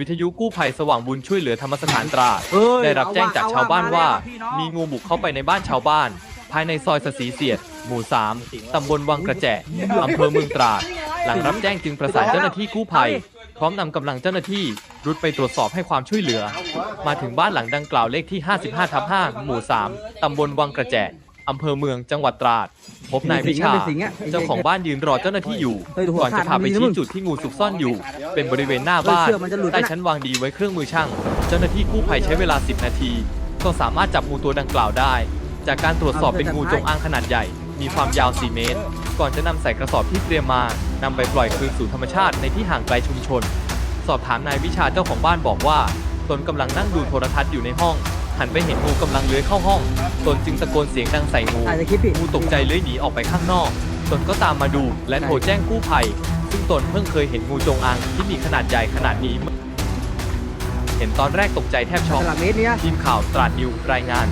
วิทยุกู้ภัยสว่างบุญช่วยเหลือธรรมสถานตราดเอ้ยได้รับแจ้งจากชาวบ้านว่าเอว่ะมีงูบุกเข้าไปในบ้านชาวบ้าน ภายในซอยสสีเสียด หมู่ 3 ตำบลวังกระแจอำเภอเมืองตราด หลังรับแจ้งจึงประสานเจ้าหน้าที่กู้ภัย พร้อมนำกำลังเจ้าหน้าที่รุดไปตรวจสอบให้ความช่วยเหลือ มาถึงบ้านหลังดังกล่าวเลขที่ 55ทับ5หมู่ 3 ตำบลวังกระแจ อำเภอเมืองจังหวัดตราด พบนายวิชา เป็นสิงห์อะ เจ้าของบ้านยืนรอเจ้าหน้าที่อยู่ เฮ้ยดูหัวก่อนจะพาไปขาดมันมีนะมึชี้งจุดที่งูซุกซ่อนอยู่ เป็นบริเวณหน้าบ้านเฮ้ยเชือกมันจะหลุดนะใต้ชั้นวางดีไว้เครื่องมือช่าง เจ้าหน้าที่กู้ภัยใช้เวลา 10 นาที ก็สามารถจับงูตัวดังกล่าวได้ จากการตรวจสอบเป็นงูจงอางขนาดใหญ่ มีความยาว 4 เมตร ก่อนจะนำใส่กระสอบที่เตรียมมานำไปปล่อยคืนสู่ธรรมชาติในที่ห่างไกลชุมชน สอบถามนายวิชาเจ้าของบ้านบอกว่า ตนกำลังนั่งดูโทรทัศน์อยู่ในห้อง หันไปเห็นงูกำลังเลื้อยเข้าห้อง ตนจึงตะโกนเสียงดังใส่งูอาจจะคิดผิดงูตกใจเลื้อยหนีออกไปข้างนอก ตนก็ตามมาดูและโทรแจ้งกู้ภัย ซึ่งตนเพิ่งเคยเห็นงูจงอางที่มีขนาดใหญ่ขนาดนี้ เห็นตอนแรกตกใจแทบช็อกสลับเมตรเนี้ย ทีมข่าวตราดนิวรายงาน